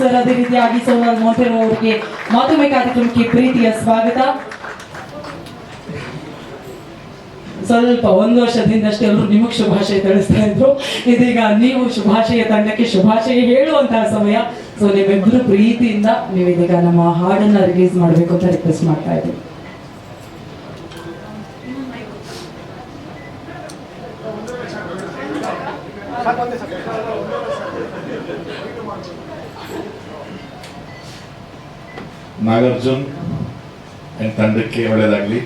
Sir, ಅದೇ ರೀತಿಯಾಗಿ ಸೋನಾಲ್ ಮೊಂಟೆರೋ ಅವರಿಗೆ ಮಾತುಮೆ ಕಾರ್ಯಕ್ರಮಕ್ಕೆ ಪ್ರೀತಿಯ ಸ್ವಾಗತ. ಸ್ವಲ್ಪ ಒಂದು ವರ್ಷದಿಂದಷ್ಟೇ ಎಲ್ಲರೂ ನಿಮಗೆ ಶುಭಾಶಯ ತಿಳಿಸ್ತಾ ಇದ್ರು. ಇದೀಗ ನೀವು ಶುಭಾಶಯ ತಂಡಕ್ಕೆ ಶುಭಾಶಯ ಹೇಳುವಂತಹ ಸಮಯ. ಸೊ ನೀವಿಬ್ರು ಪ್ರೀತಿಯಿಂದ ನೀವು ಇದೀಗ ನಮ್ಮ ಹಾಡನ್ನ ರಿಲೀಸ್ ಮಾಡಬೇಕು ಅಂತ ರಿಕ್ವೆಸ್ಟ್ ಮಾಡ್ತಾ ಇದ್ದೀವಿ. ನಾಗಾರ್ಜುನ್ ಆ್ಯಂಡ್ ತಂಡಕ್ಕೆ ಒಳ್ಳೆಯದಾಗಲಿ.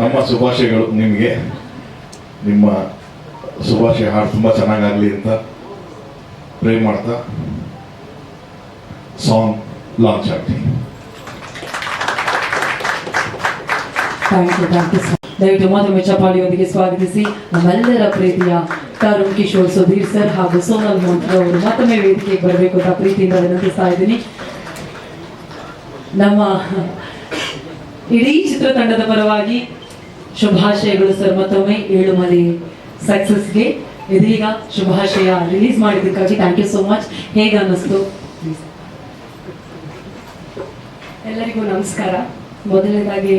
ನಮ್ಮ ಶುಭಾಶಯಗಳು ನಿಮಗೆ. ನಿಮ್ಮ ಶುಭಾಶಯ ಹಾಡು ತುಂಬ ಚೆನ್ನಾಗಾಗಲಿ ಅಂತ ಪ್ರೇ ಮಾಡ್ತಾ. ಸಾಂಗ್ ಲಾಂಚ್ ಆಗಲಿ. ದಯವಿಟ್ಟು ಮತ್ತೊಮ್ಮೆ ಚಪಾಳಿಯೊಂದಿಗೆ ಸ್ವಾಗತಿಸಿ. ನಮ್ಮೆಲ್ಲರ ಪ್ರೀತಿಯ ತರುಣ್ ಕಿಶೋರ್ ಸುಧೀರ್ ಸರ್ ಹಾಗೂ ಸೋನಲ್ ಮಂತ್ರ ಅವರು ಮತ್ತೊಮ್ಮೆ ವೇದಿಕೆಗೆ ಬರಬೇಕು ಅಂತ ಪ್ರೀತಿಯಿಂದ ವಿನಂತಿಸ್ತಾ ಇದ್ದೀನಿ. ನಮ್ಮ ಇಡೀ ಚಿತ್ರತಂಡದ ಪರವಾಗಿ ಶುಭಾಶಯಗಳು ಸರ್ ಮತ್ತೊಮ್ಮೆ ಏಳುಮಲೆ ಸಕ್ಸಸ್ಗೆ ಇದೀಗ ಶುಭಾಶಯ ರಿಲೀಸ್ ಮಾಡಿದ್ದಕ್ಕಾಗಿ ಥ್ಯಾಂಕ್ ಯು ಸೋ ಮಚ್ ಹೇಗೆ ಅನ್ನಿಸ್ತು? ಎಲ್ಲರಿಗೂ ನಮಸ್ಕಾರ. ಮೊದಲನೇದಾಗಿ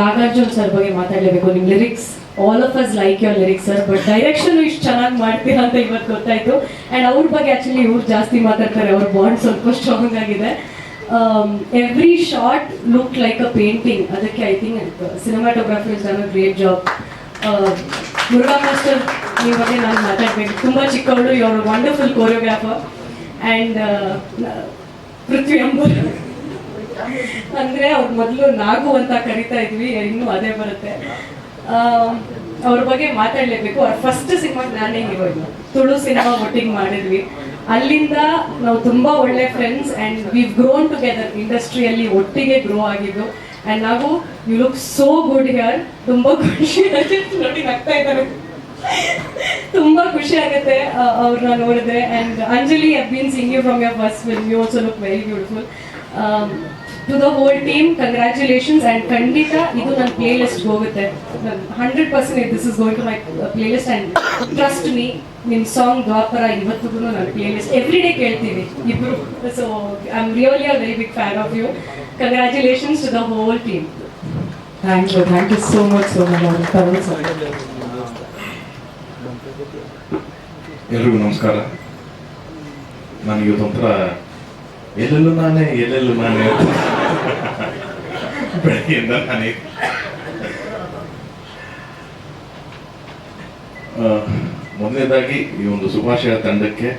ನಾಗಾರ್ಜುನ್ ಸರ್ ಬಗ್ಗೆ ಮಾತಾಡಲೇಬೇಕು. ನಿಮ್ಮ lyrics all of us like your lyrics sir but direction ಇಷ್ಟು ಚೆನ್ನಾಗಿ ಮಾಡ್ತೀರಾ ಅಂತ ಇವತ್ತು ಗೊತ್ತಾಯ್ತು. ಆ್ಯಂಡ್ ಅವ್ರ ಬಗ್ಗೆ ಆ್ಯಕ್ಚುಲಿ ಇವ್ರು ಜಾಸ್ತಿ ಮಾತಾಡ್ತಾರೆ. ಅವ್ರ ಬಾಂಡ್ ಸ್ವಲ್ಪ ಸ್ಟ್ರಾಂಗ್ ಆಗಿದೆ. Every shot look like a painting ಅದಕ್ಕೆ I think cinematography is done a great job Muruga master ನಿಮ್ಮ ಬಗ್ಗೆ ನಾನು ಮಾತಾಡಬೇಕು. ತುಂಬ ಚಿಕ್ಕವಳು ಇವರು wonderful choreographer and Prithvi Ambur ಅಂದರೆ ಅವ್ರ ಮೊದಲು ನಾಗು ಅಂತ ಕರಿತಾ ಇದ್ವಿ, ಇನ್ನೂ ಅದೇ ಬರುತ್ತೆ. ಅವ್ರ ಬಗ್ಗೆ ಮಾತಾಡಲೇಬೇಕು. ಅವ್ರ ಫಸ್ಟ್ ಸಿನಿಮಾ ನಾನೇ ಹೀರೋಯಿನ್ ತುಳು ಸಿನಿಮಾ ಒಟ್ಟಿಗೆ ಮಾಡಿದ್ವಿ. ಅಲ್ಲಿಂದ ನಾವು ತುಂಬಾ ಒಳ್ಳೆ friends and we grown together ಇಂಡಸ್ಟ್ರಿಯಲ್ಲಿ ಒಟ್ಟಿಗೆ ಗ್ರೋ ಆಗಿದ್ದು. ಅಂಡ್ ನಾವು you look so good here ತುಂಬಾ ಖುಷಿ ನೋಡಿ, ನಗ್ತಾ ಇದ್ದಾರೆ. ತುಂಬಾ ಖುಷಿ ಆಗುತ್ತೆ ಅವ್ರನ್ನ ನೋಡಿದ್ರೆ. And Anjali I been sing you from your first film you also look very beautiful to the whole team congratulations and ಖಂಡಿತ ಇದು ನನ್ನ ಪ್ಲೇ ಲಿಸ್ಟ್ ಹೋಗುತ್ತೆ hundred percent this is going to my playlist and trust me ನಿಮ್ಮ song Dwapara ಇವತ್ತಿಗೂ ನನ್ನ playlist every day ಕೇಳ್ತೀವಿ ಇಬ್ರು. So I am really a very big fan of you congratulations to the whole team thank you thank you so much so much ಎಲ್ರಿಗೂ ನಮಸ್ಕಾರ. ನನಗೆ ಇವತ್ತೊಂಥರ ಎಲ್ಲೆಲ್ಲೂ ನಾನೇ ಎಲ್ಲೆಲ್ಲೂ ನಾನೇ. ಬೆಳಗ್ಗೆಯಿಂದ ನಾನೇ. ಮೊದಲನೇದಾಗಿ ಈ ಒಂದು ಶುಭಾಶಯ ತಂಡಕ್ಕೆ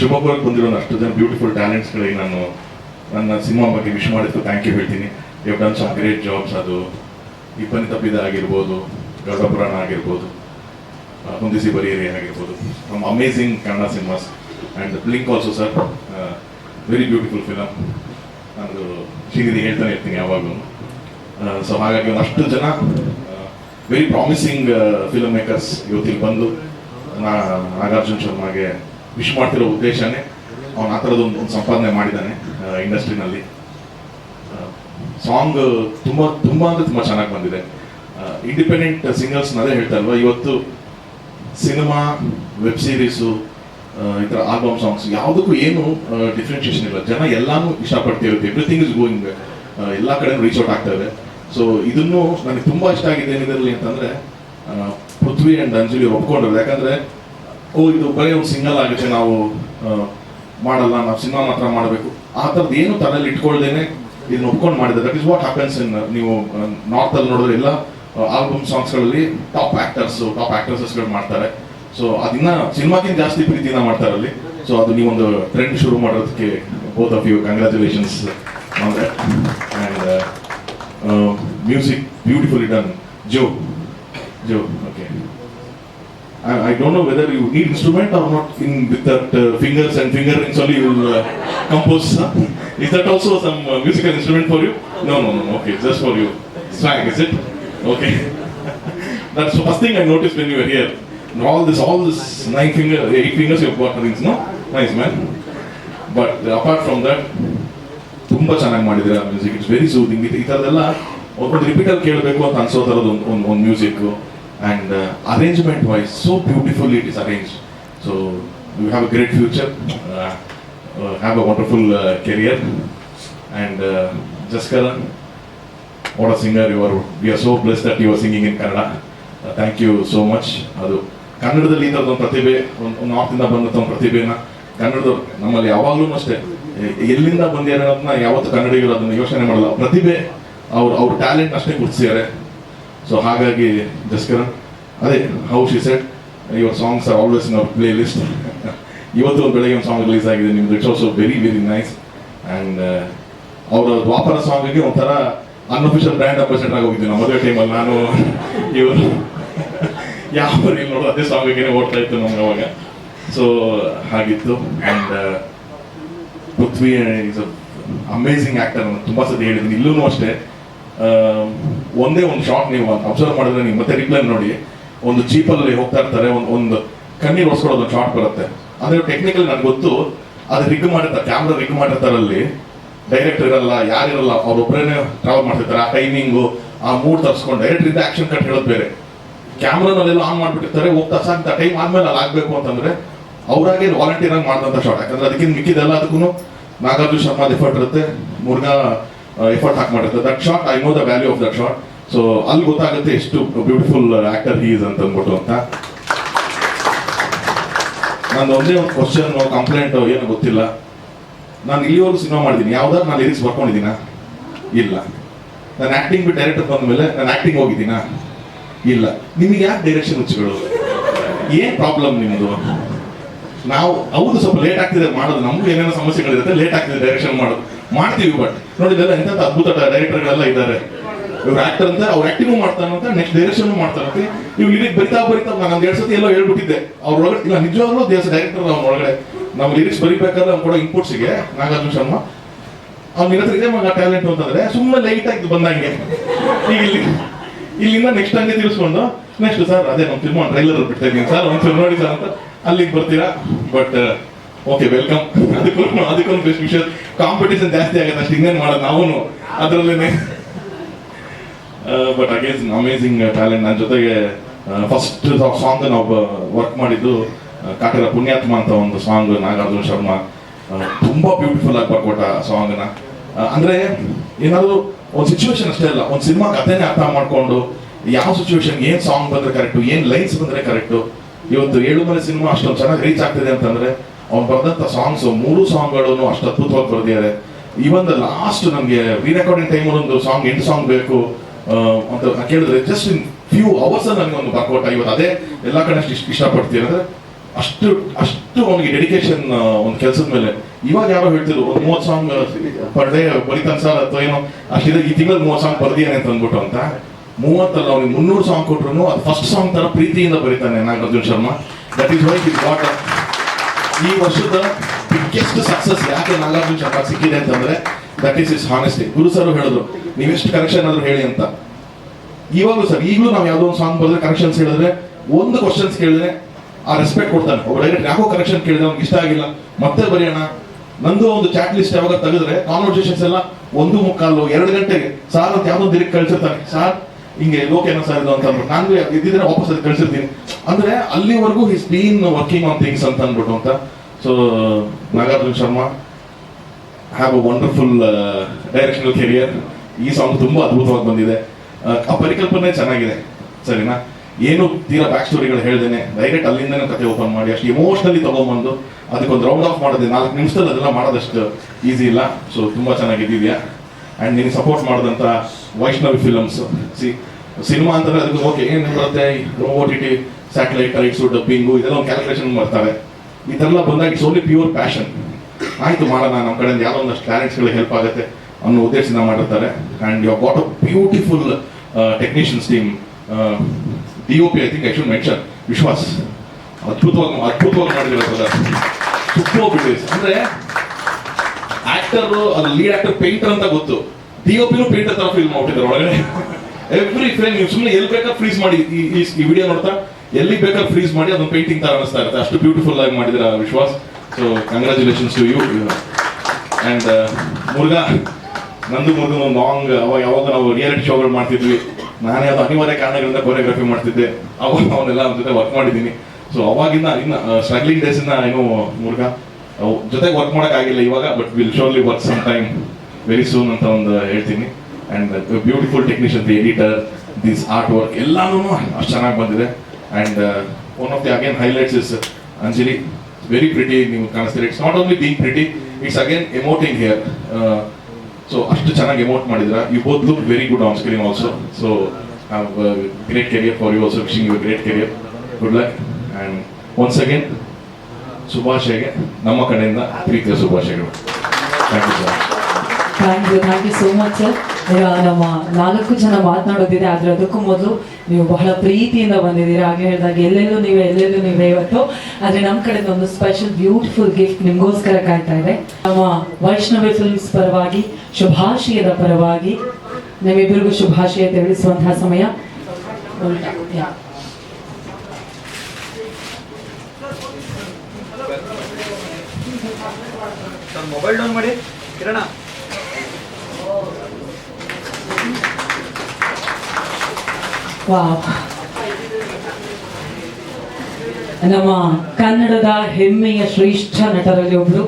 ಶುಭ ಕೋರಕ್ಕೆ ಬಂದಿರೋ ಅಷ್ಟು ಜನ ಬ್ಯೂಟಿಫುಲ್ ಟ್ಯಾಲೆಂಟ್ಸ್ಗಳಿಗೆ ನಾನು ನನ್ನ ಸಿನಿಮಾ ಬಗ್ಗೆ ವಿಶ್ ಮಾಡಿದ್ದು ಥ್ಯಾಂಕ್ ಯು ಹೇಳ್ತೀನಿ. You done some great jobs ಅದು ಇಬ್ಬನಿ ತಪ್ಪಿದ ಆಗಿರ್ಬೋದು ಗರುಡ ಪುರಾಣ ಆಗಿರ್ಬೋದು ಹೊಂದಿಸಿ ಬರೀರಿ ಆಗಿರ್ಬೋದು. ನಮ್ಮ amazing Kannada cinemas and blink also sir very beautiful film ನಾನು ಹೀಗಿದೆ ಹೇಳ್ತಾನೆ ಇರ್ತೀನಿ ಯಾವಾಗಲೂ. ಸೊ ಹಾಗಾಗಿ ಒಂದಷ್ಟು ಜನ ವೆರಿ ಪ್ರಾಮಿಸಿಂಗ್ ಫಿಲಮ್ ಮೇಕರ್ಸ್ ಇವತ್ತಿಗೆ ಬಂದು, ನಾ, ನಾಗಾರ್ಜುನ್ ಶರ್ಮಾಗೆ ವಿಶ್ ಮಾಡ್ತಿರೋ ಉದ್ದೇಶನೇ ಅವನು ಆ ಥರದ ಒಂದು ಸಂಪಾದನೆ ಮಾಡಿದ್ದಾನೆ ಇಂಡಸ್ಟ್ರಿನಲ್ಲಿ. ಸಾಂಗ್ ತುಂಬ ತುಂಬ ಅಂದರೆ ತುಂಬ ಚೆನ್ನಾಗಿ ಬಂದಿದೆ. ಇಂಡಿಪೆಂಡೆಂಟ್ ಸಿಂಗರ್ಸ್ನಲ್ಲೇ ಅದೇ ಹೇಳ್ತಾ ಇಲ್ವಾ? ಇವತ್ತು ಸಿನಿಮಾ ವೆಬ್ ಸೀರೀಸು ಈ ಥರ ಆಲ್ಬಮ್ ಸಾಂಗ್ಸ್ ಯಾವುದಕ್ಕೂ ಏನು ಡಿಫ್ರೆನ್ಷಿಯೇಷನ್ ಇಲ್ಲ. ಜನ ಎಲ್ಲಾನು ಇಷ್ಟಪಡ್ತಿರುತ್ತೆ. ಎವ್ರಿಥಿಂಗ್ ಇಸ್ ಗೋಯಿಂಗ್ ಎಲ್ಲ ಕಡೆ ರೀಚ್ ಔಟ್ ಆಗ್ತಾ ಇದೆ. ಸೊ ಇದನ್ನು ನನಗೆ ತುಂಬ ಇಷ್ಟ ಆಗಿದೆ ಏನಿದರಲ್ಲಿ ಅಂತಂದ್ರೆ ಪೃಥ್ವಿ ಅಂಡ್ ಅಂಜಲಿ ಒಪ್ಕೊಂಡ್ರು ಯಾಕಂದ್ರೆ, ಓ, ಇದು ಬರೀ ಒಂದು ಸಿಂಗಲ್ ಆಗುತ್ತೆ, ನಾವು ಮಾಡಲ್ಲ, ನಾವು ಸಿನಿಮಾ ಮಾತ್ರ ಮಾಡಬೇಕು. ಆ ಥರದ್ದು ಏನು ತಲೆಯಲ್ಲಿ ಇಟ್ಕೊಳ್ದೇನೆ ಇದನ್ನ ಒಪ್ಕೊಂಡು ಮಾಡಿದೆ that is what happens in ನೀವು ನಾರ್ತಲ್ಲಿ ನೋಡಿದ್ರೆ ಎಲ್ಲ ಆಲ್ಬಮ್ ಸಾಂಗ್ಸ್ಗಳಲ್ಲಿ ಟಾಪ್ ಆಕ್ಟರ್ಸ್ ಟಾಪ್ ಆಕ್ಟ್ರೆಸಸ್ಗಳು ಮಾಡ್ತಾರೆ. ಸೊ ಅದನ್ನ ಸಿನಿಮಾಕ್ಕಿಂತ ಜಾಸ್ತಿ ಪ್ರೀತಿನ ಮಾಡ್ತಾರೆ ಅಲ್ಲಿ ಸೊ ಅದು ನೀವೊಂದು ಟ್ರೆಂಡ್ ಶುರು ಮಾಡೋದಕ್ಕೆ both of you congratulations that and music beautifully done Jo Jo okay I, I don't know whether you need instrument or not in with that uh, fingers and finger rings only you uh, compose. Huh? Is that also some uh, musical instrument for you? No, no, no. Okay, just for you. Swag, is it? Okay. That's the first thing I noticed when you were here. All this, all this nine finger, eight fingers you've got rings, no? Nice man. But uh, apart from that, ತುಂಬ ಚೆನ್ನಾಗಿ ಮಾಡಿದ್ದೀರಾ music it's very soothing ಈ ಥರದ್ದೆಲ್ಲ ಒಂದು ರಿಪೀಟಲ್ಲಿ ಕೇಳಬೇಕು ಅಂತ ಅನ್ಸೋ ಥರದ್ದು ಒಂದು ಒಂದು ಒಂದು music and arrangement wise so beautiful it is arrange so you have a great future have a wonderful career and Jaskaran what a singer you are we are so bless that you are singing in Kannada thank you so much ಅದು ಕನ್ನಡದಲ್ಲಿ ಈ ಒಂದು ಪ್ರತಿಭೆ, ಒಂದು ನಾರ್ತಿಂದ ಬಂದಂಥ ಒಂದು ಪ್ರತಿಭೆನ ಕನ್ನಡದ ನಮ್ಮಲ್ಲಿ ಯಾವಾಗಲೂ ಅಷ್ಟೇ. ಎಲ್ಲಿಂದ ಬಂದಿದ್ದಾರೆ ಅನ್ನೋದನ್ನ ಯಾವತ್ತು ಕನ್ನಡಿಗರು ಅದನ್ನ ಯೋಚನೆ ಮಾಡಲ್ಲ. ಪ್ರತಿಭೆ ಅವ್ರು, ಅವ್ರ ಟ್ಯಾಲೆಂಟ್ ಅಷ್ಟೇ ಗುರುತಿಸಿದ್ದಾರೆ. ಸೊ ಹಾಗಾಗಿ ಜಸ್ಕರನ್ ಅದೇ how she set your songs are always in our playlist ಇವತ್ತು ಒಂದು ಬೆಳಗ್ಗೆ ಒಂದು ಸಾಂಗ್ ರಿಲೀಸ್ ಆಗಿದೆ. ನಿಮ್ದು it's also very very nice and ಅವರ ದ್ವಾಪರ ಸಾಂಗಿಗೆ ಒಂಥರ ಅನ್ಅಫಿಷಿಯಲ್ ಬ್ರ್ಯಾಂಡ್ ಅಂಬಾಸಿಡರ್ ಆಗಿ ಹೋಗಿದ್ದೆ. ನಮ್ಮ ಮದುವೆ ಟೈಮಲ್ಲಿ ನಾನು, ಇವರು ಯಾವ ರೀಲ್ ನೋಡೋ ಅದೇ ಸಾಂಗಿಗೆ ಓಡ್ತಾ ಇತ್ತು ನಮ್ಗೆ ಅವಾಗ? ಸೊ ಹಾಗಿತ್ತು. And Prithvi is amazing actor ಅಂತ ತುಂಬಾ ಸತಿ ಹೇಳಿದ್ದೀನಿ. ಇಲ್ಲೂ ಅಷ್ಟೇ. ಆ, ಒಂದೇ ಒಂದು ಶಾಟ್ ನೀವು ಅಬ್ಸರ್ವ್ ಮಾಡಿದ್ರೆ ನೀವು ಮತ್ತೆ ರಿಪ್ಲೈ ನೋಡಿ. ಒಂದು ಚೀಪಲ್ಲಿ ಹೋಗ್ತಾ ಇರ್ತಾರೆ. ಒಂದು ಒಂದು ಕಣ್ಣೀರು ಒಂದು ಶಾಟ್ ಬರುತ್ತೆ. ಅಂದ್ರೆ ಟೆಕ್ನಿಕಲ್ ನನಗೆ ಗೊತ್ತು ಅದು ರಿಗ್ ಮಾಡಿರ್ತಾರೆ ಕ್ಯಾಮ್ರಾ ರಿಗ್ ಮಾಡಿರ್ತಾರಲ್ಲಿ ಡೈರೆಕ್ಟರ್ ಇರಲ್ಲ ಯಾರಿರಲ್ಲ ಅವ್ರೊಬ್ಬರೇನೆ ಟ್ರಾವೆಲ್ ಮಾಡ್ತಿರ್ತಾರೆ. ಆ ಟೈಮಿಂಗು ಆ ಮೂಡ್ ತರಿಸ್ಕೊಂಡು ಡೈರೆಕ್ಟರ್ ಇಂದ ಆಕ್ಷನ್ ಕಟ್ ಹೇಳೋದು ಬೇರೆ. ಕ್ಯಾಮ್ರಾನಲ್ಲೆಲ್ಲ ಆನ್ ಮಾಡ್ಬಿಟ್ಟಿರ್ತಾರೆ, ಹೋಗ್ತಾ ಸಾಕ್ತಾ ಟೈಮ್ ಆದ್ಮೇಲೆ ಅಲ್ಲಿ ಆಗ್ಬೇಕು ಅಂತಂದ್ರೆ ಅವರಾಗೆ ವಾಲಂಟಿಯರ್ ಆಗಿ ಮಾಡಿದಂಥ ಶಾಟ್ ಯಾಕಂದ್ರೆ ಅದಕ್ಕಿಂತ ಮಿಕ್ಕಿದೆಲ್ಲ ಅದಕ್ಕೂ ನಾಗಾರ್ಜುನ ಶರ್ಮಾ ಎಫರ್ಟ್ ಇರುತ್ತೆ, ಮುರುಘಾ ಎಫರ್ಟ್ ಹಾಕಿ ಮಾಡಿರುತ್ತೆ that shot I know the value of that shot so ಅಲ್ಲಿ ಗೊತ್ತಾಗುತ್ತೆ ಎಷ್ಟು ಬ್ಯೂಟಿಫುಲ್ ಆಕ್ಟರ್ ಹೀಸ್ ಅಂತ ಅಂದ್ಬಿಟ್ಟು ಅಂತ. ನಾನು ಒಂದೇ ಒಂದು ಕ್ವಶನ್ ಕಂಪ್ಲೇಂಟ್ ಏನು ಗೊತ್ತಿಲ್ಲ. ನಾನು ಇಲ್ಲಿವರೆಗೂ ಸಿನಿಮಾ ಮಾಡಿದ್ದೀನಿ. ಯಾವ್ದಾದ್ರು ನಾನು ಲಿರಿಕ್ಸ್ ಬರ್ಕೊಂಡಿದ್ದೀನಾ? ಇಲ್ಲ. ನಾನು ಆಕ್ಟಿಂಗ್ ಬಿಟ್ಟು ಡೈರೆಕ್ಟರ್ ಬಂದ ಮೇಲೆ ನಾನು ಆಕ್ಟಿಂಗ್ ಹೋಗಿದ್ದೀನಾ? ಇಲ್ಲ. ನಿಮಗೆ ಯಾಕೆ ಡೈರೆಕ್ಷನ್ ಹುಚ್ಚುಗಳು ಏನ್ ಪ್ರಾಬ್ಲಮ್ ನಿಮ್ಮದು ನಾವು ಹೌದು ಸ್ವಲ್ಪ ಲೇಟ್ ಆಗ್ತಿದೆ ಮಾಡೋದು. ನಮ್ಗೆ ಏನೇನೋ ಸಮಸ್ಯೆಗಳಿರುತ್ತೆ ಲೇಟ್ ಆಗ್ತಿದೆ ಡೈರೆಕ್ಷನ್ ಮಾಡೋದು. ಮಾಡ್ತೀವಿ ಬಟ್ ನೋಡಿದ್ರೆ ಎಂತ ಅದ್ಭುತ ಡೈರೆಕ್ಟರ್ಗಳೆಲ್ಲ ಇದ್ದಾರೆ. ಇವ್ರು ಆಕ್ಟರ್ ಅಂತ, ಅವ್ರು ಆಕ್ಟಿಂಗ್ ಅಂತ ನೆಕ್ಸ್ಟ್ ಡೈರೆಕ್ಷನ್ ಮಾಡ್ತಾರಂತೆ ಇವ್ರು ಲಿರಿಕ್ ಬರಿತಾ ಬರಿತಾ, ನಾನು ಎರಡು ಸತಿ ಎಲ್ಲೋ ಹೇಳ್ಬಿಟ್ಟಿದ್ದೆ. ಅವ್ರ ಒಳಗಡೆ ಇಲ್ಲ, ನಿಜವಾಗ್ಲೂ ದೇಶ ಡೈರೆಕ್ಟರ್ ಅವ್ನ ಒಳಗಡೆ ನಾವು ಲಿರಿಕ್ಸ್ ಬರಿಬೇಕಾದ್ರೆ ಅವ್ನು ಕೊಡೋ ಇನ್ಪುಟ್ಸ್ಗೆ ನಾಗಾರ್ಜುನ ಶರ್ಮಾ, ಅವ್ನ ನಿನ್ನ ಹತ್ರ ಇದೆ ಮಗ ಟ್ಯಾಲೆಂಟ್ ಅಂತಂದ್ರೆ ಸುಮ್ಮನೆ ಲೈಟ್ ಆಗಿ ಬಂದಂಗೆ. ಈಗ ಇಲ್ಲಿ ಇಲ್ಲಿಂದ ನೆಕ್ಸ್ಟ್ ಹಂಗೆ ತಿಳ್ಸ್ಕೊಂಡು ನೆಕ್ಸ್ಟ್ ಸರ್ ಅದೇ ನಮ್ಮ ಫಿಲ್ಮ್ ಟ್ರೈಲರ್ ಬಿಡ್ತಾ ಇದ್ದೀನಿ. ಸರ್ ಒಂದು ಫಿಲ್ಮ್ ನೋಡಿ ಸರ್ ಅಂತ. ಅಲ್ಲಿಗೆ ಬರ್ತೀರಾ? ಬಟ್ ಓಕೆ ವೆಲ್ಕಮ್ ಅದಕ್ಕೂ ಅದಕ್ಕೊಂದು ಬೆಸ್ಟ್ ವಿಷಯ. ಕಾಂಪಿಟೇಷನ್ ಜಾಸ್ತಿ ಆಗುತ್ತೆ ಅಷ್ಟು ಇನ್ನೇನು ಮಾಡೋದು? ನಾವು ಅದರಲ್ಲೇ ಬಟ್ ಅಗೇನ್ಸ್ ಅಮೇಸಿಂಗ್ ಟ್ಯಾಲೆಂಟ್ ನನ್ನ ಜೊತೆಗೆ ಫಸ್ಟ್ ಸಾಂಗ್ ನಾವು ವರ್ಕ್ ಮಾಡಿದ್ದು ಆ, ಕಾಟರ ಪುಣ್ಯಾತ್ಮ ಅಂತ ಒಂದು ಸಾಂಗ್ ನಾಗಾರ್ಜುನ ಶರ್ಮಾ. ಆ, ತುಂಬಾ ಬ್ಯೂಟಿಫುಲ್ ಆಗಿ ಬರ್ಕೊಟ್ಟ ಸಾಂಗ್ನ ಅಂದ್ರೆ ಏನಾದ್ರು ಒಂದು ಸಿಚುವೇಶನ್ ಅಷ್ಟೇ ಅಲ್ಲ, ಒಂದು ಸಿನಿಮಾ ಕಥೆನೇ ಅರ್ಥ ಮಾಡ್ಕೊಂಡು ಯಾವ ಸಿಚುವೇಶನ್ ಏನು ಸಾಂಗ್ ಬಂದ್ರೆ ಕರೆಕ್ಟು ಏನು ಲೈನ್ಸ್ ಬಂದ್ರೆ ಕರೆಕ್ಟು ಇವತ್ತು ಏಳು ಮನೆ ಸಿನಿಮಾ ಅಷ್ಟೊಂದು ಚೆನ್ನಾಗಿ ರೀಚ್ ಆಗ್ತಿದೆ ಅಂತಂದ್ರೆ ಅವ್ನು ಬರೆದಂಥ ಸಾಂಗ್ಸ್ ಮೂರು ಸಾಂಗ್ಗಳನ್ನು ಅಷ್ಟು ಅದ್ಭುತವಾಗಿ ಬರೆದಿದ್ದಾರೆ. ಇವನ್ ಲಾಸ್ಟ್ ನಮಗೆ ರೀ ರೆಕಾರ್ಡಿಂಗ್ ಟೈಮ್ ಒಂದು ಸಾಂಗ್ ಎಂಟು ಸಾಂಗ್ ಬೇಕು ಅಂತ ಕೇಳಿದ್ರೆ ಜಸ್ಟ್ ಇನ್ ಫ್ಯೂ ಅವರ್ಸ್ ನನಗೆ ಒಂದು ಬರ್ಕೊಟ್ಟ. ಇವತ್ತು ಅದೇ ಎಲ್ಲ ಕಡೆ ಅಷ್ಟು ಇಷ್ಟ ಇಷ್ಟಪಡ್ತೀನಿ. ಅಂದ್ರೆ ಅಷ್ಟು ಅಷ್ಟು ಅವನಿಗೆ ಡೆಡಿಕೇಶನ್ ಒಂದು ಕೆಲಸದ ಮೇಲೆ. ಇವಾಗ ಯಾರೋ ಹೇಳ್ತಿದ್ರು, ಒಂದು ಮೂವತ್ತು ಸಾಂಗ್ ಪರ್ ಡೇ ಬರಿತಾನೆ ಸರ್ ಅಥವಾ ಏನೋ, ಅಷ್ಟಿದೆ, ಈ ತಿಂಗಳು ಮೂವತ್ತು ಸಾಂಗ್ ಬರ್ದಿಯಾನೆ ಅಂತ ಅಂದ್ಬಿಟ್ಟು ಅಂತ. ಮೂವತ್ತಲ್ಲ ಅವ್ನಿಗೆ ಮುನ್ನೂರು ಸಾಂಗ್ ಕೊಟ್ರು ಅದು ಫಸ್ಟ್ ಸಾಂಗ್ ತರ ಪ್ರೀತಿಯಿಂದ ಬರೀತಾನೆ Nagarjun Sharma. That is why is what ಈ ವರ್ಷದ ಬಿಗ್ಗೆಸ್ಟ್ ಸಕ್ಸಸ್ ಯಾಕೆ ನಾಗಾರ್ಜುನ್ ಶರ್ಮಾ ಸಿಕ್ಕಿದೆ ಅಂತಂದ್ರೆ that is is honesty Guru sir ಹೇಳಿದ್ರು ನೀವೆಷ್ಟು ಕರೆಕ್ಷನ್ ಆದ್ರೂ ಹೇಳಿ ಅಂತ. ಇವಾಗಲೂ ಸರ್ ಈಗಲೂ ನಾವು ಯಾವುದೋ ಒಂದು ಸಾಂಗ್ ಬರೆದ್ರೆ ಕರೆಕ್ಷನ್ಸ್ ಹೇಳಿದ್ರೆ, ಒಂದು ಕ್ವಶನ್ಸ್ ಕೇಳಿದ್ರೆ ಆ ರೆಸ್ಪೆಕ್ಟ್ ಕೊಡ್ತಾನೆ ಒಬ್ಬ ಡೈರೆಕ್ಟ್ ಯಾಕೋ ಕರೆಕ್ಷನ್ ಕೇಳಿದ್ರೆ ಅವ್ನಿಗೆ ಇಷ್ಟ ಆಗಿಲ್ಲ. ಮತ್ತೆ ಬರೆಯೋಣ. ನಂದು ಒಂದು ಚಾಟ್ ಲಿಸ್ಟ್ ಯಾವಾಗ ತೆಗೆದ್ರೆ ಕಾನ್ವರ್ಸೇಷನ್ಸ್ ಎಲ್ಲ ಒಂದು ಮುಕ್ಕಾಲು ಎರಡು ಗಂಟೆಗೆ. ಸಾರ್ ಅಂತ ಯಾವ್ದೊಂದು ದಿನಕ್ಕೆ ಕಳ್ಸಿರ್ತಾನೆ ಸಾರ್ ಹಿಂಗೆ ಲೋಕೇನ ಸರ್ ಇದು ಅಂತ ಅಂದ್ಬಿಟ್ಟು. ನಾನು ಇದ್ದಿದ್ರೆ ವಾಪಸ್ ಅದಕ್ಕೆ ಕಳ್ಸಿರ್ತೀನಿ. ಅಂದ್ರೆ ಅಲ್ಲಿವರೆಗೂ his been working on things ಅಂತ ಅಂದ್ಬಿಟ್ಟು ಅಂತ. So Nagarjun Sharma have a wonderful directional career ಈ ಸಾಂಗ್ ತುಂಬಾ ಅದ್ಭುತವಾಗಿ ಬಂದಿದೆ. ಆ, ಆ ಪರಿಕಲ್ಪನೆ ಚೆನ್ನಾಗಿದೆ. ಸರಿನಾ? ಏನು ತೀರಾ ಬ್ಯಾಕ್ ಸ್ಟೋರಿಗಳು ಹೇಳ್ದೇನೆ ಡೈರೆಕ್ಟ್ ಅಲ್ಲಿಂದನೇ ಕತೆ ಓಪನ್ ಮಾಡಿ, ಅಷ್ಟು ಇಮೋಷನಲಿ ತಗೊಂಡ್ಬಂದು, ಅದಕ್ಕೊಂದು ರೌಂಡ್ ಆಫ್ ಮಾಡಿದೆ, ನಾಲ್ಕು ನಿಮಿಷದಲ್ಲಿ ಅದೆಲ್ಲ ಮಾಡೋದಷ್ಟು ಈಸಿ ಇಲ್ಲ. ಸೊ ತುಂಬಾ ಚೆನ್ನಾಗಿದೆಯಾ ಅಂಡ್ ನಿನಗೆ ಸಪೋರ್ಟ್ ಮಾಡಿದಂಥ ವೈಷ್ಣವಿ ಫಿಲಮ್ಸ್ ಸಿ ಸಿನಿಮಾ ಅಂತಂದ್ರೆ ಅದಕ್ಕೆ ಓಕೆ ಏನು ಬರುತ್ತೆ? O T T satellite rights dubbing ಇದೆಲ್ಲ ಒಂದು ಕ್ಯಾಲ್ಕುಲೇಷನ್ ಮಾಡ್ತಾರೆ. ಇದೆಲ್ಲ ಬಂದಾಗ ಇಟ್ಸ್ ಓನ್ಲಿ ಪ್ಯೂರ್ ಪ್ಯಾಷನ್ ಆಯಿತು ಮಾಡೋಣ ನಮ್ಮ ಕಡೆಯಿಂದ ಯಾರೋ ಒಂದಷ್ಟು ಟ್ಯಾಲೆಂಟ್ಸ್ಗಳಿಗೆ ಹೆಲ್ಪ್ ಆಗುತ್ತೆ ಅನ್ನೋ ಉದ್ದೇಶದಿಂದ ಮಾಡಿರ್ತಾರೆ. And you got a beautiful technicians team D O P I think I should mention Vishwas. ಅದ್ಭುತವಾಗಿ ಅದ್ಭುತವಾಗಿ ಮಾಡಿದಿರೋ ಸೂಪರ್ ಬಿಡೀಸ್ ಅಂದ್ರೆ ಆಕ್ಟರ್ ಅದು ಲೀಡ್ ಆಕ್ಟರ್ ಪೇಂಟರ್ ಅಂತ ಗೊತ್ತು. ಡಿ ಒ ಪಿನೂ ಪೇಂಟರ್ ತರ ಫೀಲ್ ಮಾಡ್ಬಿಟ್ಟಿದ್ದಾರೆ ಒಳಗಡೆ. ಎವ್ರಿ ಫ್ರೇಮ್ ನೀವು ಸುಮ್ಮನೆ ಎಲ್ಲಿ ಬೇಕಾದ್ರೆ ಫ್ರೀಸ್ ಮಾಡಿ, ಈ ಈ- ವಿಡಿಯೋ ನೋಡ್ತಾ, ಎಲ್ಲಿ ಬೇಕಾದ್ರೆ ಫ್ರೀಸ್ ಮಾಡಿ ಅದನ್ನ ಪೇಂಟಿಂಗ್ ತರ ಅನಿಸ್ತಾ ಇರುತ್ತೆ. ಅಷ್ಟು ಬ್ಯೂಟಿಫುಲ್ ಆಗಿ ಮಾಡಿದ್ರ Vishwas. So congratulations to you and Murugha, ನಂದು ಮುರುಘನ್ ಒಂದು ಲಾಂಗ್ ಅವಾಗ ಯಾವಾಗ ನಾವು ರಿಯಾಲಿಟಿ ಶೋಗಳು ಮಾಡ್ತಿದ್ವಿ. ನಾನೇ ಅದು ಅನಿವಾರ್ಯ ಕಾರಣಗಳಿಂದ ಕೊರಿಯೋಗ್ರಫಿ ಮಾಡ್ತಿದ್ದೆ. ಅವಾಗ ಅವನ್ನೆಲ್ಲ ಅವ್ನ ಜೊತೆ ವರ್ಕ್ ಮಾಡಿದ್ದೀನಿ. ಸೊ ಅವಾಗಿಂದ ಇನ್ನ ಸ್ಟ್ರಗ್ಲಿಂಗ್ ಡೇಸ್ ಇಂದ ಏನು, ಮುರುಘ ಜೊತೆಗೆ ವರ್ಕ್ ಆಗಿಲ್ಲ ಇವಾಗ but will surely work some time very soon ಅಂತ ಒಂದು ಹೇಳ್ತೀನಿ. And beautiful technician the editor this art work ಎಲ್ಲಾನು ಅಷ್ಟು ಚೆನ್ನಾಗಿ ಬಂದಿದೆ. And one of the again highlights is Anjali very pretty ನೀವು ಕಾಣಿಸ್ತೀರಿ. It's not only being pretty it's again emoting here so ಅಷ್ಟು ಚೆನ್ನಾಗಿ ಎಮೋಟ್ ಮಾಡಿದ್ರ. You both look very good on screen also so great career for you also wishing you great career good luck and once again ಶುಭಾಶಯಗೆ ನಮ್ಮ ಕಡೆಯಿಂದ ಪ್ರೀತಿಯ ಶುಭಾಶಯಗಳು thank you sir thank you thank you so much sir ನಮ್ಮ ನಾಲ್ಕು ಜನ ಮಾತನಾಡೋದಿದೆ ಆದ್ರೆ ಅದಕ್ಕೂ ಮೊದಲು ನೀವು ಬಹಳ ಪ್ರೀತಿಯಿಂದ ಬಂದಿದ್ದೀರಾ. ಹಾಗೆ ಹೇಳಿದಾಗ ಎಲ್ಲೆಲ್ಲೂ ನೀವೇ ಎಲ್ಲೆಲ್ಲೂ ನೀವೇ ಇವತ್ತು. ಆದ್ರೆ ನಮ್ಮ ಕಡೆಯಿಂದ ಒಂದು ಸ್ಪೆಷಲ್ ಬ್ಯೂಟಿಫುಲ್ ಗಿಫ್ಟ್ ನಿಮಗೋಸ್ಕರ ಕಾಯ್ತಾ ಇದೆ. ನಮ್ಮ ವೈಷ್ಣವಿ ಫಿಲ್ಮ್ಸ್ ಪರವಾಗಿ, ಶುಭಾಶಯದ ಪರವಾಗಿ, ನಿಮ್ಮಿಬ್ಬರಿಗೂ ಶುಭಾಶಯ ತಿಳಿಸುವಂತಹ ಸಮಯ. ಮೊಬೈಲ್ ಡೌನ್ ಮಾಡಿ. ಕಿರಣ. ನಮ್ಮ ಕನ್ನಡದ ಹೆಮ್ಮೆಯ ಶ್ರೇಷ್ಠ ನಟರಲ್ಲಿ ಒಬ್ರು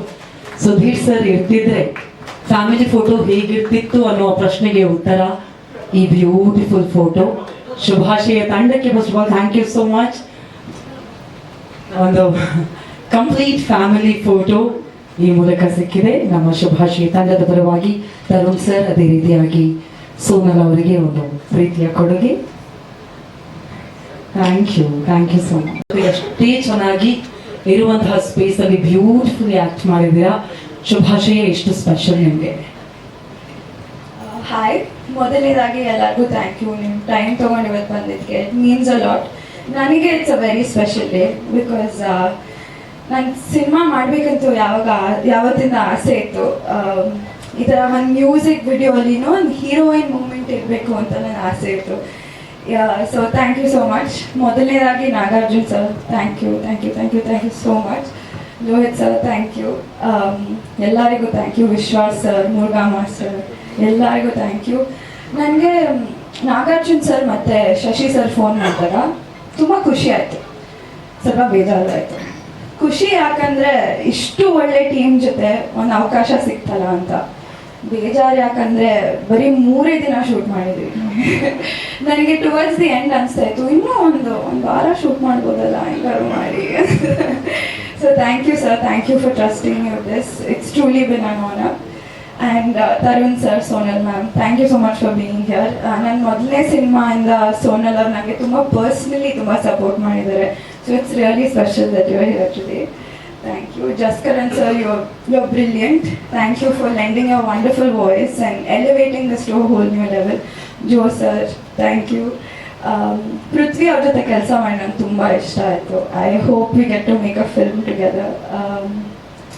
ಸುಧೀರ್ ಸರ್ ಇರ್ತಿದ್ರೆ ಫ್ಯಾಮಿಲಿ ಫೋಟೋ ಹೇಗಿರ್ತಿತ್ತು ಅನ್ನೋ ಪ್ರಶ್ನೆಗೆ ಉತ್ತರ, ಈ ಬ್ಯೂಟಿಫುಲ್ ಫೋಟೋ ಶುಭಾಶಯ ತಂಡಕ್ಕೆ first all thank you so much ಒಂದು ಕಂಪ್ಲೀಟ್ ಫ್ಯಾಮಿಲಿ ಫೋಟೋ ಈ ಮೂಲಕ ಸಿಕ್ಕಿದೆ. ನಮ್ಮ ಶುಭಾಶಯ ತಂಡದ ಪರವಾಗಿ ತರುಣ್ ಸರ್ ಅದೇ ರೀತಿಯಾಗಿ ಸೋನಲ್ ಅವರಿಗೆ ಒಂದು ಪ್ರೀತಿಯ ಕೊಡುಗೆ. Thank you thank you so much ಅಷ್ಟೇ ಚೆನ್ನಾಗಿ ಇರುವಂತಹ ಸ್ಪೇಸ್ ಅಲ್ಲಿ ಬ್ಯೂಟಿಫುಲಿ ಆಕ್ಟ್ ಮಾಡಿದೀರಾ ಶುಭಾಶಯ ಎಷ್ಟು ಸ್ಪೆಷಲ್ ನಿಮಗೆ. ಹಾಯ್ ಮೊದಲನೇದಾಗಿ ಎಲ್ಲರಿಗೂ ಥ್ಯಾಂಕ್ ಯು ನಿಮ್ಮ ಟೈಮ್ ತೊಗೊಂಡು ಇವತ್ತು ಬಂದಿದ್ದಕ್ಕೆ ಮೀನ್ಸ್ ಅ ಲಾಟ್ ನನಗೆ it's a very special day because ನಾನು ಸಿನಿಮಾ ಮಾಡಬೇಕಂತೂ ಯಾವಾಗ, ಯಾವತ್ತಿಂದ ಆಸೆ ಇತ್ತು ಈ ಥರ ಒಂದು ಮ್ಯೂಸಿಕ್ ವಿಡಿಯೋ ಅಲ್ಲಿನೂ ಒಂದು ಹೀರೋಯಿನ್ ಮೂಮೆಂಟ್ ಇರಬೇಕು ಅಂತ ನನ್ನ ಆಸೆ ಇತ್ತು. So thank you so much ಮೊದಲನೇದಾಗಿ Nagarjun sir thank you thank you thank you thank you so much Lohit sir thank you ಎಲ್ಲರಿಗೂ thank you Vishwas sir Murugha master ಎಲ್ಲರಿಗೂ ಥ್ಯಾಂಕ್ ಯು ನನಗೆ Nagarjun sir ಮತ್ತು ಶಶಿ ಸರ್ ಫೋನ್ ಮಾಡಿದಾಗ ತುಂಬ ಖುಷಿ ಆಯಿತು. ಸ್ವಲ್ಪ ಬೇಜಾರಾಯಿತು. ಖುಷಿ ಯಾಕಂದರೆ ಇಷ್ಟು ಒಳ್ಳೆ ಟೀಮ್ ಜೊತೆ ಒಂದು ಅವಕಾಶ ಸಿಗ್ತಲ್ಲ ಅಂತ. ಬೇಜಾರು ಯಾಕಂದ್ರೆ ಬರೀ ಮೂರೇ ದಿನ ಶೂಟ್ ಮಾಡಿದ್ವಿ. ನನಗೆ ಟುವರ್ಡ್ಸ್ ದಿ ಎಂಡ್ ಅನಿಸ್ತಾ ಇತ್ತು ಇನ್ನೂ ಒಂದು ಒಂದು ವಾರ ಶೂಟ್ ಮಾಡ್ಬೋದಲ್ಲ ಹೆಂಗಾರು ಮಾಡಿ. So thank you sir thank you for trusting you this it's truly been an up and Tarun sir Sonal ma'am thank you so much for being here ನನ್ನ ಮೊದಲನೇ ಸಿನಿಮಾ ಇಂದ ಸೋನಲ್ ಅವ್ರು ನನಗೆ ತುಂಬ ಪರ್ಸ್ನಲಿ ತುಂಬ ಸಪೋರ್ಟ್ ಮಾಡಿದ್ದಾರೆ. So it's really special that you here thank you Jaskaran sir you you brilliant thank you for lending a wonderful voice and elevating this to whole new level Jo sir thank you Prithvi ಅವ್ರ ಜೊತೆ ಕೆಲಸ ಮಾಡಿ ನಂಗೆ ತುಂಬ ಇಷ್ಟ ಆಯಿತು I hope we get to make a film together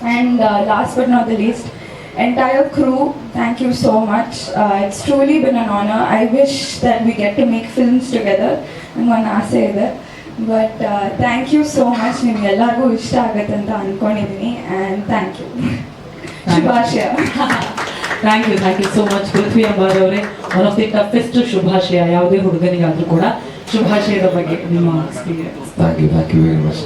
and last but not the least entire crew, thank you so much. Uh, it's truly been an honor. I wish that we get to make films together. I'm gonna say that. Thank you so much so much. ನಿಮ್ಗೆ ಎಲ್ಲರಿಗೂ ಇಷ್ಟ ಆಗುತ್ತೆ ಅಂತ ಅನ್ಕೊಂಡಿದ್ದೀನಿ and thank you ಶುಭಾಶಯ. Thank you thank you so much Prithvi Ambar ಅವರೇ. One of the toughest ಶುಭಾಶಯ ಯಾವುದೇ ಹುಡುಗನಿಗಾದ್ರೂ ಕೂಡ ಶುಭಾಶಯದ ಬಗ್ಗೆ ನಿಮ್ಮ experience thank you thank you very much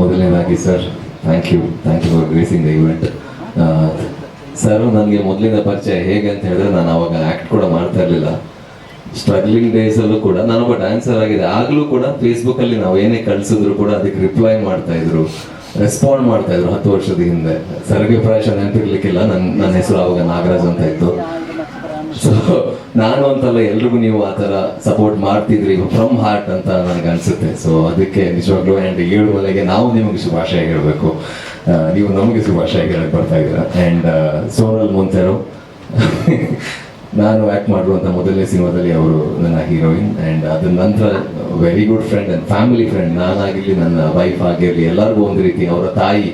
ಮೊದಲನೇದಾಗಿ sir thank you thank you for gracing the event sir ನನಗೆ ಮೊದಲಿನ ಪರಿಚಯ ಹೇಗೆ ಅಂತ ಹೇಳಿದ್ರೆ ನಾನು ಅವಾಗ ಆ್ಯಕ್ಟ್ ಕೂಡ ಮಾಡ್ತಾ ಇರಲಿಲ್ಲ. ಸ್ಟ್ರಗ್ಲಿಂಗ್ ಅಲ್ಲೂ ಕೂಡ ನಾನೊಬ್ಬ ಡ್ಯಾನ್ಸರ್ ಆಗಿದೆ. ಆಗಲೂ ಕೂಡ ಫೇಸ್ಬುಕ್ ಅಲ್ಲಿ ನಾವು ಏನೇ ಕಳ್ಸಿದ್ರು ಕೂಡ ಅದಕ್ಕೆ ರಿಪ್ಲೈ ಮಾಡ್ತಾ ಇದ್ರು. ರೆಸ್ಪಾಂಡ್ ಮಾಡ್ತಾ ಇದ್ರು ಹತ್ತು ವರ್ಷದ ಹಿಂದೆ. ಸರ್ಗೆ ಪ್ರಾಯಶ ನೆನಪಿರ್ಲಿಕ್ಕಿಲ್ಲ. ನನ್ನ ನನ್ನ ಹೆಸರು ಆವಾಗ ನಾಗರಾಜ್ ಅಂತ ಇತ್ತು. ಸೊ ನಾನು ಅಂತಲ್ಲ ಎಲ್ರಿಗೂ ನೀವು ಆ ಥರ ಸಪೋರ್ಟ್ ಮಾಡ್ತಿದ್ರಿ ಫ್ರಮ್ ಹಾರ್ಟ್ ಅಂತ ನನಗೆ ಅನ್ಸುತ್ತೆ. ಸೊ ಅದಕ್ಕೆ ನಿಜವಾಗ್ಲೂ ಆ್ಯಂಡ್ ಏಳು ಮಲೆಗೆ ನಾವು ನಿಮಗೆ ಶುಭಾಶಯ ಹೇಳಬೇಕು. ನೀವು ನಮಗೆ ಶುಭಾಶಯ ಹೇಳಕ್ ಬರ್ತಾ ಇದ್ದೀರಾ. ಆ್ಯಂಡ್ ಸೋನಲ್ ಮೊಂತೆರೋ. ನಾನು ಆ್ಯಕ್ಟ್ ಮಾಡಿರುವಂಥ ಮೊದಲನೇ ಸಿನಿಮಾದಲ್ಲಿ ಅವರು ನನ್ನ ಹೀರೋಯಿನ್ ಆ್ಯಂಡ್ ಅದ್ರ ನಂತರ very good friend and family friend ನಾನಾಗಿರಲಿ ನನ್ನ ವೈಫ್ ಆಗಿರಲಿ ಎಲ್ಲರಿಗೂ ಒಂದು ರೀತಿ ಅವರ ತಾಯಿ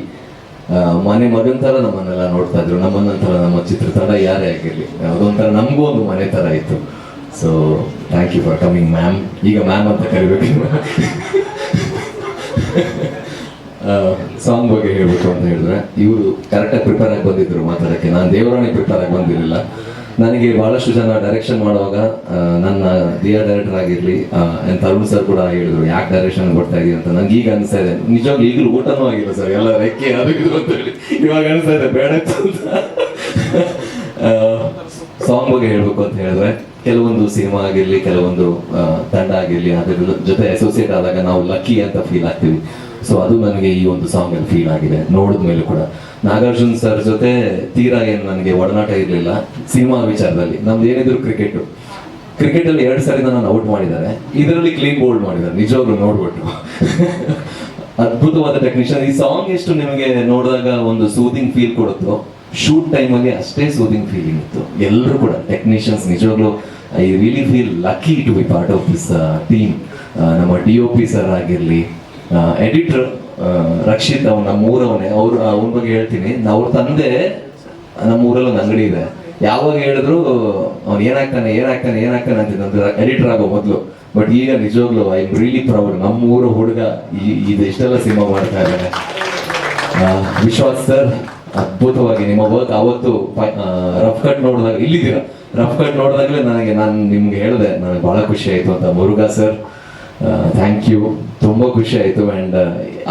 ಮನೆ ಮಗನ ಥರ ನಮ್ಮನ್ನೆಲ್ಲ ನೋಡ್ತಾ ಇದ್ರು. ನಮ್ಮ ನಂತರ ನಮ್ಮ ಚಿತ್ರತಂಡ ಯಾರೇ ಆಗಿರಲಿ. ಅದೊಂಥರ ನಮಗೂ ಒಂದು ಮನೆ ಥರ ಇತ್ತು. So thank you for coming ma'am ಈಗ ಮ್ಯಾಮ್ ಅಂತ ಕರಿಬೇಕು. ಸಾಂಗ್ ಬಗ್ಗೆ ಹೇಳ್ಬೇಕು ಅಂತ ಹೇಳಿದ್ರೆ, ಇವರು ಕರೆಕ್ಟಾಗಿ ಪ್ರಿಪೇರ್ ಆಗಿ ಬಂದಿದ್ರು ಮಾತಾಡೋಕ್ಕೆ. ನಾನು ದೇವರಾಣಿ ಪ್ರಿಪೇರ್ ಆಗಿ ಬಂದಿರಲಿಲ್ಲ. ನನಗೆ ಬಹಳಷ್ಟು ಜನ ಡೈರೆಕ್ಷನ್ ಮಾಡುವಾಗ ನನ್ನ ದಿಯಾ ಡೈರೆಕ್ಟರ್ ಆಗಿರಲಿ ತರುಣ್ ಸರ್ ಕೂಡ ಹೇಳಿದ್ರು, ಯಾಕೆ ಡೈರೆಕ್ಷನ್ ಕೊಡ್ತಾ ಇದೀವಿ ಅಂತ. ನಂಗೆ ಈಗ ಅನಿಸ್ತಾ ಇದೆ. ನಿಜವಾಗ್ಲೂ ಈಗಲೂ ಊಟನೂ ಆಗಿಲ್ಲ ಸರ್ ಎಲ್ಲ ರೆಕ್ಕೆ ಅದಕ್ಕೆ ಅಂತ ಹೇಳಿ. ಇವಾಗ ಅನಿಸ್ತಾ ಇದೆ, ಬೇಡ ಸಾಂಗ್ ಬಗ್ಗೆ ಹೇಳ್ಬೇಕು ಅಂತ ಹೇಳಿದ್ರೆ, ಕೆಲವೊಂದು ಸಿನಿಮಾ ಆಗಿರ್ಲಿ, ಕೆಲವೊಂದು ತಂಡ ಆಗಿರ್ಲಿ, ಅದರ ಜೊತೆ ಅಸೋಸಿಯೇಟ್ ಆದಾಗ ನಾವು ಲಕ್ಕಿ ಅಂತ ಫೀಲ್ ಆಗ್ತೀವಿ. ಸೊ ಅದು ನನಗೆ ಈ ಒಂದು ಸಾಂಗ್ ಅಲ್ಲಿ ಫೀಲ್ ಆಗಿದೆ. ನೋಡಿದ ಮೇಲೆ ಕೂಡ. ನಾಗಾರ್ಜುನ್ ಸರ್ ಜೊತೆ ತೀರಾ ಏನು ನನಗೆ ಒಡನಾಟ ಇರಲಿಲ್ಲ. ಸಿನಿಮಾ ವಿಚಾರದಲ್ಲಿ. ನಮ್ದು ಏನಿದ್ರು ಕ್ರಿಕೆಟ್ ಕ್ರಿಕೆಟ್ ಅಲ್ಲಿ ಎರಡು ಸಾರಿ ನಾನು ಔಟ್ ಮಾಡಿದ್ದಾರೆ. ಇದರಲ್ಲಿ ಕ್ಲೀನ್ ಬೋಲ್ಡ್ ಮಾಡಿದ್ದಾರೆ. ನಿಜವಾಗ್ಲೂ ನೋಡ್ಬಿಟ್ಟು. ಅದ್ಭುತವಾದ ಟೆಕ್ನಿಷಿಯನ್ ಈ ಸಾಂಗ್ ಎಷ್ಟು ನಿಮಗೆ ನೋಡಿದಾಗ ಒಂದು ಸೂದಿಂಗ್ ಫೀಲ್ ಕೊಡುತ್ತೋ ಶೂಟ್ ಟೈಮಲ್ಲಿ ಅಷ್ಟೇ ಸೂದಿಂಗ್ ಫೀಲಿಂಗ್ ಇತ್ತು. ಎಲ್ಲರೂ ಕೂಡ ಟೆಕ್ನಿಷಿಯನ್ಸ್ ನಿಜವಾಗ್ಲೂ I really feel lucky to be part of this team ನಮ್ಮ ಡಿ ಒ ಪಿ ಸರ್ ಆಗಿರಲಿ ಎಡಿಟರ್ ರಕ್ಷಿತ್ ಅವ್ನು ನಮ್ಮ ಊರವನೇ ಅವ್ರು ಅವನ ಬಗ್ಗೆ ಹೇಳ್ತೀನಿ. ಅವ್ರ ತಂದೆ ನಮ್ಮ ಊರಲ್ಲಿ ಒಂದು ಅಂಗಡಿ ಇದೆ. ಯಾವಾಗ ಹೇಳಿದ್ರು, ಅವ್ನು ಏನಾಗ್ತಾನೆ ಏನಾಗ್ತಾನೆ ಏನಾಗ್ತಾನೆ ಅಂತಿದ್ದಂತ ಎಡಿಟರ್ ಆಗೋ ಮೊದಲು. ಬಟ್ ಈಗ ನಿಜವಾಗ್ಲು ಐ ಎಂ ರಿಯಲಿ ಪ್ರೌಡ್ ನಮ್ಮ ಊರ ಹುಡುಗ ಈ ಇದು ಎಷ್ಟೆಲ್ಲ ಸಿನಿಮಾ ಮಾಡ್ತಾ ಇದ್ದಾನೆ. ವಿಶ್ವಾಸ್ ಸರ್ ಅದ್ಭುತವಾಗಿ ನಿಮ್ಮ ವರ್ಕ್ ಅವತ್ತು ರಫ್ ಕಟ್ ನೋಡಿದಾಗ, ಇಲ್ಲಿದ್ದೀರಾ? ರಫ್ ಕಟ್ ನೋಡಿದಾಗಲೇ ನನಗೆ, ನಾನು ನಿಮ್ಗೆ ಹೇಳಿದೆ, ನನಗೆ ಬಹಳ ಖುಷಿ ಆಯಿತು ಅಂತ. ಮುರುಘಾ ಸರ್ ಥ್ಯಾಂಕ್ ಯು ತುಂಬಾ ಖುಷಿ ಆಯ್ತು ಆ್ಯಂಡ್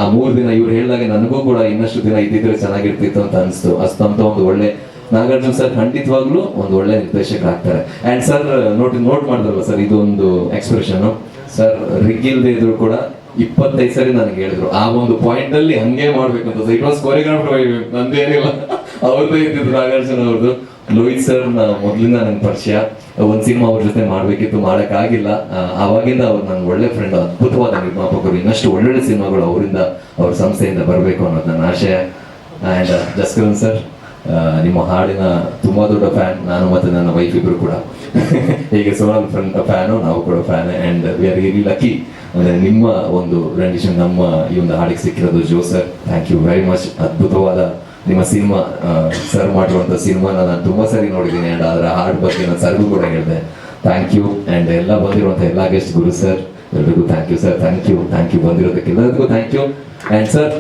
ಆ ಮೂರು ದಿನ ಇವ್ರು ಹೇಳಿದಾಗ ನನಗೂ ಕೂಡ ಇನ್ನಷ್ಟು ದಿನ ಇದ್ದಿದ್ರೆ ಚೆನ್ನಾಗಿರ್ತಿತ್ತು ಅಂತ ಅನಿಸ್ತು. ಅಷ್ಟಂತ ಒಂದು ಒಳ್ಳೆ ನಾಗಾರ್ಜುನ್ ಸರ್ ಖಂಡಿತವಾಗ್ಲೂ ಒಂದು ಒಳ್ಳೆ ನಿರ್ದೇಶಕರಾಗ್ತಾರೆ. ಆ್ಯಂಡ್ ಸರ್ ನೋಟ್ ನೋಟ್ ಮಾಡಿದ್ರಲ್ಲ ಸರ್ ಇದೊಂದು ಎಕ್ಸ್ಪ್ರೆಷನ್ ಸರ್ ರಿಗ್ ಇಲ್ದೇ ಇದ್ರು ಕೂಡ ಇಪ್ಪತ್ತೈದು ಸರಿ ನನಗೆ ಹೇಳಿದ್ರು. ಆ ಒಂದು ಪಾಯಿಂಟ್ ಅಲ್ಲಿ ಹಂಗೆ ಮಾಡ್ಬೇಕು ಅಂತ ಇಟ್ ವಾಸ್ ಕೊರಿಯೋಗ್ರಾಫರ್ ನಂದೇನಿಲ್ಲ. ಅವ್ರದ್ದು ಇದ್ದಿದ್ರು ನಾಗಾರ್ಜುನ ಅವ್ರದ್ದು. ಲೋಹಿತ್ ಸರ್ ಮೊದಲಿಂದ ನನ್ಗೆ ಪರಿಚಯ. ಒಂದ್ ಸಿನಿಮಾ ಅವ್ರ ಜೊತೆ ಮಾಡ್ಬೇಕಿತ್ತು, ಮಾಡೋಕ್ಕಾಗಿಲ್ಲ. ಆವಾಗಿಂದ ಅವ್ರು ನನ್ನ ಒಳ್ಳೆ ಫ್ರೆಂಡ್ ಅದ್ಭುತವಾದ ನಿರ್ಮಾಪಕರು, ಇನ್ನಷ್ಟು ಒಳ್ಳೊಳ್ಳೆ ಸಿನಿಮಾಗಳು ಅವರಿಂದ ಅವ್ರ ಸಂಸ್ಥೆಯಿಂದ ಬರಬೇಕು ಅನ್ನೋದು ನನ್ನ ಆಶಯ ಆ್ಯಂಡ್ ಜಸ್ಕರನ್ ಸರ್ ನಿಮ್ಮ ಹಾಡಿನ ತುಂಬಾ ದೊಡ್ಡ ಫ್ಯಾನ್ ನಾನು ಮತ್ತೆ ನನ್ನ ವೈಫ್ ಇಬ್ರು ಕೂಡ. ಹೀಗೆ ಸೋನಲ್ ಫ್ರೆಂಡ್ ಫ್ಯಾನು ನಾವು ಕೂಡ fan and we are really lucky ಅಂದ್ರೆ ನಿಮ್ಮ ಒಂದು ರೆಂಡಿಷನ್ ನಮ್ಮ ಈ ಒಂದು ಹಾಡಿಗೆ ಸಿಕ್ಕಿರೋದು Jo sir. Thank you very much ಅದ್ಭುತವಾದ ನಿಮ್ಮ ಸಿನಿಮಾ ಸರ್ ಮಾಡಿರುವಂತ ಸಿನಿಮಾನ ನಾನು ತುಂಬಾ ಸರಿ ನೋಡಿದ್ದೀನಿ ಆ್ಯಂಡ್ ಅದರ ಹಾಡ್ ಬಗ್ಗೆ ನಾನು ಸರ್ಗೂ ಕೂಡ ಹೇಳಿದೆ. ಥ್ಯಾಂಕ್ ಯು ಆ್ಯಂಡ್ ಎಲ್ಲ ಬಂದಿರುವಂಥ ಎಲ್ಲ ಗೆಸ್ಟ್ ಗುರು ಸರ್ ಎಲ್ರಿಗೂ thank you sir thank you thank you ಬಂದಿರೋದಕ್ಕೆ ಎಲ್ಲರಿಗೂ thank you and sir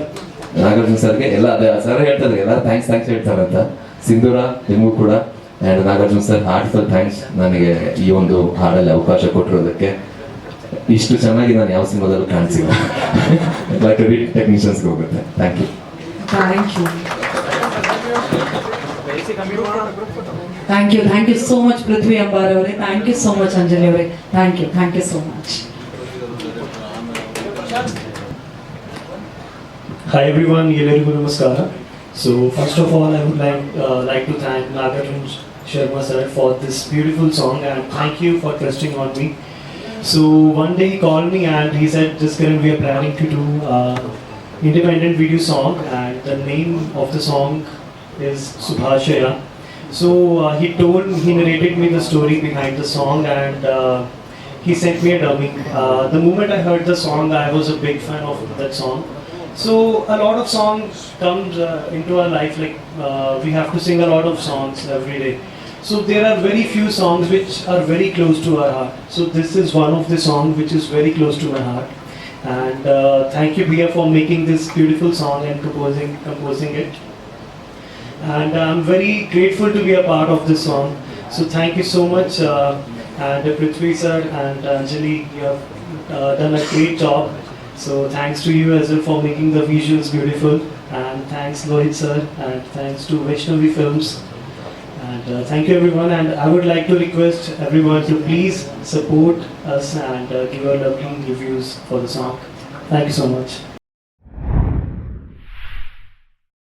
Nagarjun ಸರ್ಗೆ ಎಲ್ಲ, ಅದೇ ಸರ್ ಹೇಳ್ತಾರೆ ಎಲ್ಲ ಥ್ಯಾಂಕ್ಸ್ ಥ್ಯಾಂಕ್ಸ್ ಹೇಳ್ತಾರೆ ಅಂತ. ಸಿಂಧೂರ ನಿಮಗೂ ಕೂಡ. And Nagarjun sir heartful thanks ನನಗೆ ಈ ಒಂದು ಹಾಡಲ್ಲಿ ಅವಕಾಶ ಕೊಟ್ಟಿರೋದಕ್ಕೆ. ಇಷ್ಟು ಚೆನ್ನಾಗಿ ನಾನು ಯಾವ ಸಿನಿಮಾದಲ್ಲೂ ಕಾಣಿಸಿಲ್ಲ. ಲೈಕ್ ಟೆಕ್ನಿಷಿಯನ್ಸ್ಗೆ ಹೋಗುತ್ತೆ. Thank you thank you Thank you thank you so much Prithvi Ambar ಅವರೇ thank you so much Anjali ಅವರೇ thank you thank you so much Hi everyone, Yelerigu Namaskara. So first of all, I would like uh, like to thank Nagarjun Sharma sir for this beautiful song and thank you for trusting on me. So one day he called me and he said, "Just current we are planning to do uh, independent video song and the name of the song is Subhashaya." So uh, he told he narrated me the story behind the song and. Uh, he sent me a dummy. Uh, the moment I heard the song, I was a big fan of that song. So a lot of songs comes uh, into our life. Like uh, we have to sing a lot of songs every day. So there are very few songs which are very close to our heart. So this is one of the songs which is very close to my heart. And uh, thank you, Bia, for making this beautiful song and composing composing it. And I'm very grateful to be a part of this song. So thank you so much. Uh, and Prithvi sir and Anjali, you have uh, done a great job. So thanks to you as well for making the visuals beautiful. And thanks Lohit sir and thanks to Vaishnavi Films. And uh, thank you everyone. And I would like to request everyone to please support us and uh, give our lovely reviews for the song. Thank you so much.